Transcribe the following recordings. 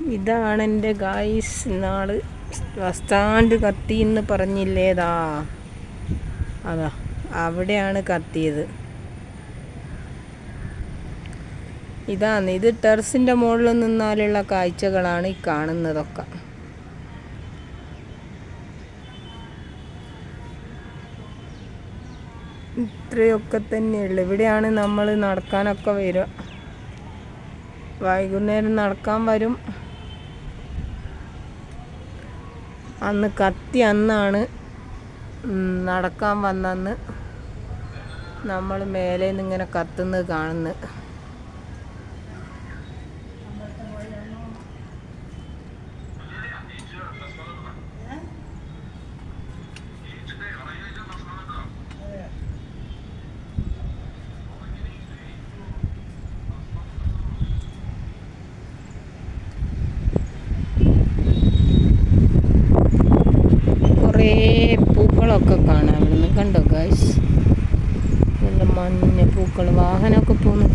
ഇതാണ് എന്റെ ഗായ്സ് നാൾ സ്റ്റാൻഡ് കത്തി എന്ന് പറഞ്ഞില്ലേതാ അതാ അവിടെയാണ് കത്തിയത്. ഇതാണ് ഇത് ടെറസിന്റെ മുകളിൽ നിന്നാലുള്ള കാഴ്ചകളാണ് ഈ കാണുന്നതൊക്കെ. ഇത്രയൊക്കെ തന്നെയുള്ളു. ഇവിടെയാണ് നമ്മൾ നടക്കാനൊക്കെ വരിക. വൈകുന്നേരം നടക്കാൻ വരും. അന്ന് കത്തി അന്നാണ് നടക്കാൻ വന്നന്ന്. നമ്മൾ മേലെ നിന്ന് ഇങ്ങനെ കത്തുന്നത് കാണുന്നത് കുറേ പൂക്കളൊക്കെ കാണാം. ഇവിടുന്ന് കണ്ടോ ഗൈസ് നല്ല മഞ്ഞ പൂക്കൾ വാഹനമൊക്കെ പോകുന്നു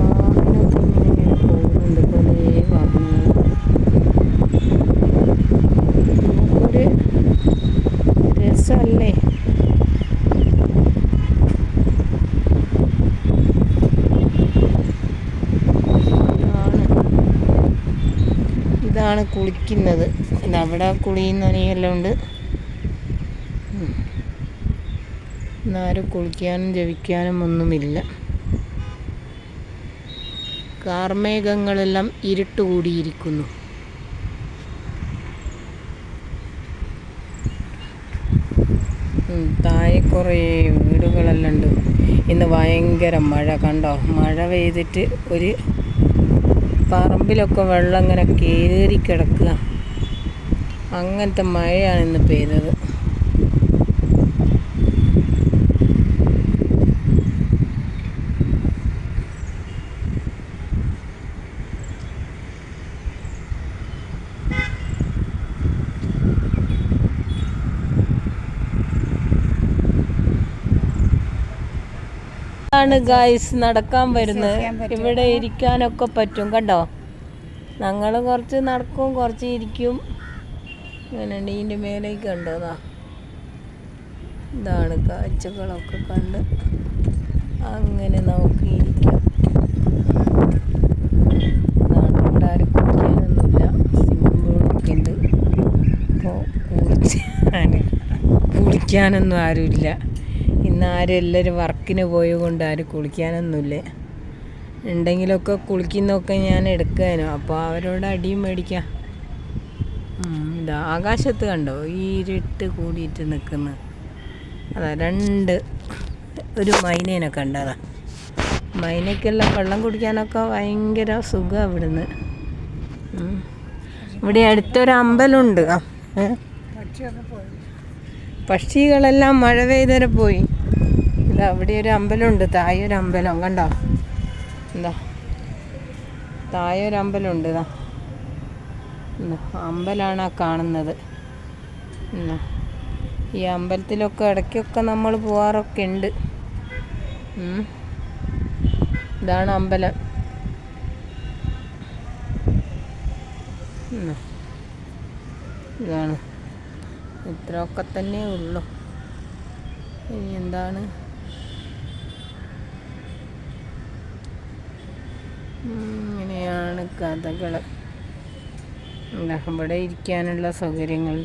വാഹനമൊക്കെ ഇങ്ങനെ ഇങ്ങനെ പോകുന്നുണ്ട് കുറേ വാഹനങ്ങൾ ഒരു രസമല്ലേ ആണ് ഇതാണ് കുളിക്കുന്നത് അവിടെ കുളിയും നനയെല്ലാം ഉണ്ട്. ആരും കുളിക്കാനും ജപിക്കാനും ഒന്നുമില്ല. കാർമേഘങ്ങളെല്ലാം ഇരുട്ട് കൂടിയിരിക്കുന്നു. ഉം, താഴെ കുറേ വീടുകളെല്ലാം ഉണ്ട്. ഇന്ന് ഭയങ്കര മഴ കണ്ടോ? മഴ പെയ്തിട്ട് ഒരു പറമ്പിലൊക്കെ വെള്ളം ഇങ്ങനെ കയറി കിടക്കുക. അങ്ങനത്തെ മഴയാണ് ഇന്ന് പെയ്തത്. ആണ് ഗായ്സ് നടക്കാൻ വരുന്നത്? ഇവിടെ ഇരിക്കാനൊക്കെ പറ്റും കണ്ടോ? ഞങ്ങൾ കുറച്ച് നടക്കും കുറച്ച് ഇരിക്കും. ഇങ്ങനെ ഇതിന്റെ മേലേക്ക് കണ്ടോതാ ഇതാണ് കാഴ്ചകളൊക്കെ കണ്ട് അങ്ങനെ നമുക്ക് ഇരിക്കാം. ഇതാണ് ഇവിടെ ആരും കുടിക്കാനൊന്നുമില്ല സിമ്പിളൊക്കെ ഉണ്ട്. അപ്പോൾ കുടിച്ചാൻ കുളിക്കാനൊന്നും ആരുമില്ല. ഇന്ന് ആരും എല്ലാവരും വർക്കിന് പോയതുകൊണ്ട് ആരും കുളിക്കാനൊന്നുമില്ല. ഉണ്ടെങ്കിലൊക്കെ കുളിക്കുന്നൊക്കെ ഞാൻ എടുക്കാനോ. അപ്പോൾ അവരോട് അടിയും മേടിക്കാം. ഇതാ ആകാശത്ത് കണ്ടോ? ഈ ഇരുട്ട് കൂടിയിട്ട് നിൽക്കുന്നു. അതാ രണ്ട് ഒരു മൈനേനെ കണ്ടതാ. മൈനയ്ക്കെല്ലാം വെള്ളം കുടിക്കാനൊക്കെ ഭയങ്കര സുഖം ഇവിടുന്ന്. ഇവിടെ അടുത്തൊരു അമ്പലമുണ്ട്? പക്ഷികളെല്ലാം മഴ പെയ്തരെ പോയി. അവിടെ ഒരു അമ്പലമുണ്ട്. താഴെ ഒരു അമ്പലം. കണ്ടോ? എന്താ? താഴെ ഒരു അമ്പലമുണ്ട് ഇതാ അമ്പലമാണ് ആ കാണുന്നത്. ഈ അമ്പലത്തിലൊക്കെ ഇടയ്ക്കൊക്കെ നമ്മൾ പോകാറൊക്കെ ഉണ്ട്. ഇതാണ് അമ്പലം. ഇതാണ്. ഇത്രയൊക്കെ തന്നെ ഉള്ളു. ഇനി എന്താണ്? ഇങ്ങനെയാണ് കഥകൾ. ഇവിടെ ഇരിക്കാനുള്ള സൗകര്യങ്ങൾ.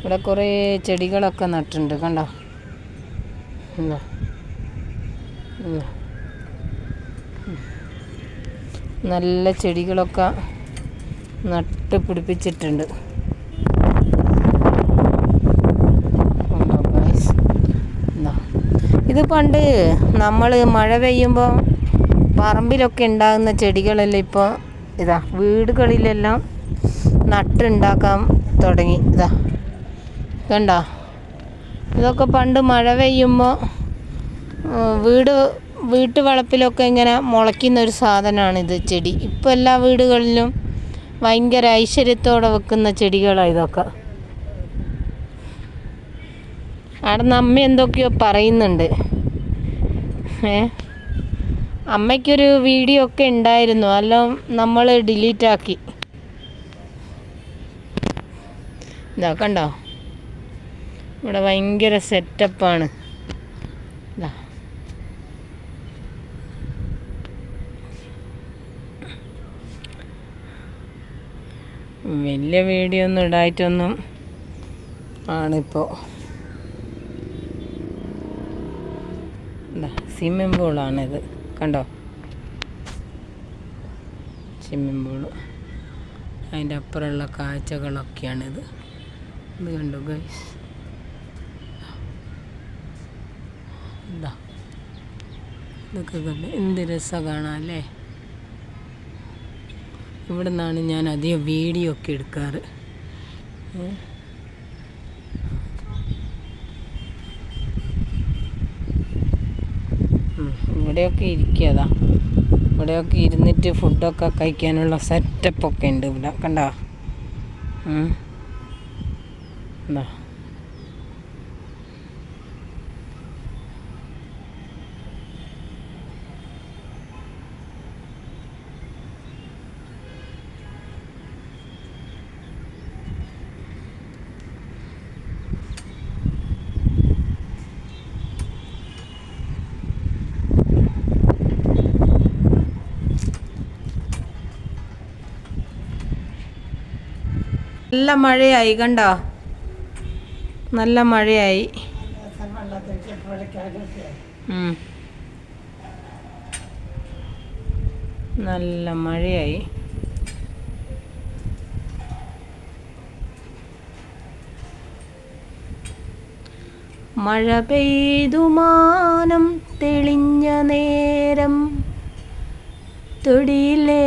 ഇവിടെ കുറേ ചെടികളൊക്കെ നട്ടിട്ടുണ്ട് കണ്ടോ? ഉണ്ടോ. നല്ല ചെടികളൊക്കെ നട്ട് പിടിപ്പിച്ചിട്ടുണ്ട്. ഇത്. പണ്ട് നമ്മൾ മഴ പെയ്യുമ്പോൾ പറമ്പിലൊക്കെ ഉണ്ടാകുന്ന ചെടികളെല്ലാം ഇപ്പോൾ ഇതാ വീടുകളിലെല്ലാം നട്ടുണ്ടാക്കാൻ തുടങ്ങി. ഇതാ കണ്ടോ? ഇതൊക്കെ പണ്ട് മഴ പെയ്യുമ്പോൾ വീട് വീട്ടു വളപ്പിലൊക്കെ ഇങ്ങനെ മുളയ്ക്കുന്ന ഒരു സാധനമാണിത് ചെടി. ഇപ്പോൾ എല്ലാ വീടുകളിലും ഭയങ്കര ഐശ്വര്യത്തോടെ വെക്കുന്ന ചെടികളാണ് ഇതൊക്കെ. അവിടെ നമ്മ എന്തൊക്കെയോ പറയുന്നുണ്ട്. ഏ? അമ്മയ്ക്കൊരു വീഡിയോ ഒക്കെ ഉണ്ടായിരുന്നു. അല്ല നമ്മൾ ഡിലീറ്റ് ആക്കി. ഇതാ കണ്ടോ? ഇവിടെ ഭയങ്കര സെറ്റപ്പാണ് ഇതാ. വലിയ വീഡിയോ ഒന്നും ഇടായിട്ടൊന്നും ആണിപ്പോൾ സ്വിമ്മിംഗ് പൂളാണിത് കണ്ടോ? സ്വിമ്മിംഗ് അതിന്റെ അപ്പുറമുള്ള കാഴ്ചകളൊക്കെയാണിത്. ഇത് കണ്ടു ഗൈസ് എന്താ ഇതൊക്കെ കണ്ട് എന്ത് രസം കാണാം അല്ലേ? ഇവിടെ നിന്നാണ് ഞാൻ അധികം വീഡിയോ ഒക്കെ എടുക്കാറ് ഏ? ഉം, ഇവിടെയൊക്കെ ഇരിക്കാതാ ഇവിടെയൊക്കെ ഇരുന്നിട്ട് ഫുഡൊക്കെ കഴിക്കാനുള്ള സെറ്റപ്പൊക്കെ ഉണ്ട് ഇവിടെ. കണ്ടോ? എന്താ നല്ല മഴയായി കണ്ടോ? നല്ല മഴയായി. നല്ല മഴയായി. മഴ പെയ്തു മാനം തെളിഞ്ഞ നേരം. തൊടിയിലേ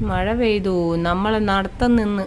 മഴ പെയ്തു. നമ്മളെ നടത്തം നിന്ന്.